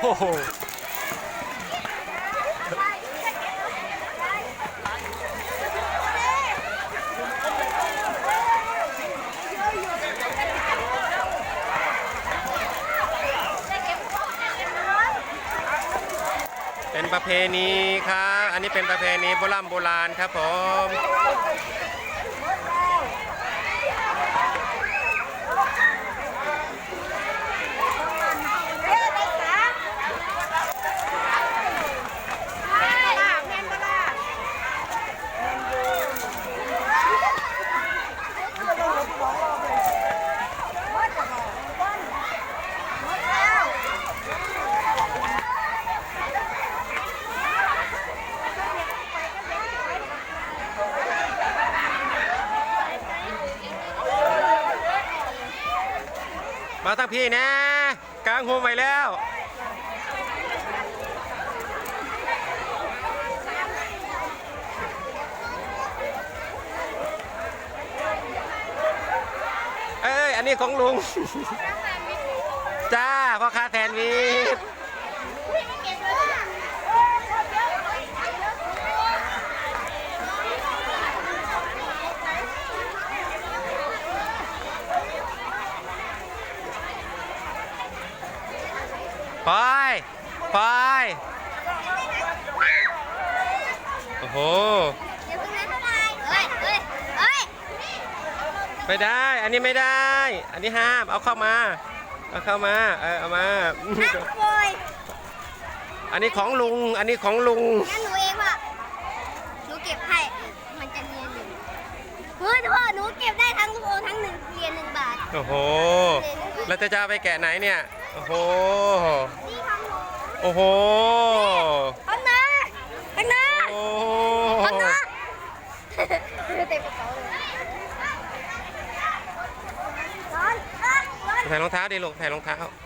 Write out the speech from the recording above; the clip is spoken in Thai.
โหเป็นประเพณีครับ อันนี้เป็นประเพณีโบราณโบราณครับผม มาตั้งพี่นะกลางหัวไปแล้วเอ้ยอันนี้ของลุง จ้าพ่อค้าแซนด์วิช ไป ไป โอ้โห ไม่ได้ อันนี้ไม่ได้ อันนี้ห้าม เอาเข้ามา เอาเข้ามา เออ เอามา อันนี้ของลุง อันนี้ของลุงงั้นหนูเองว่ะหนูเก็บให้ มันจะเรียนหนึ่งเฮ้ยพ่อหนูเก็บได้ทั้งลูกโอทั้งหนึ่งเรียนหนึ่งบาท โอ้โห แล้วจะจะเอาไปแกะไหนเนี่ย โอ้โห นี่ของหนูโอ้โหข้างหน้าข้างหน้าโอ้ข้างหน้าเต็มกระเป๋าเลยร้อนอะร้อน ใส่รองเท้าดิลูกใส่รองเท้าร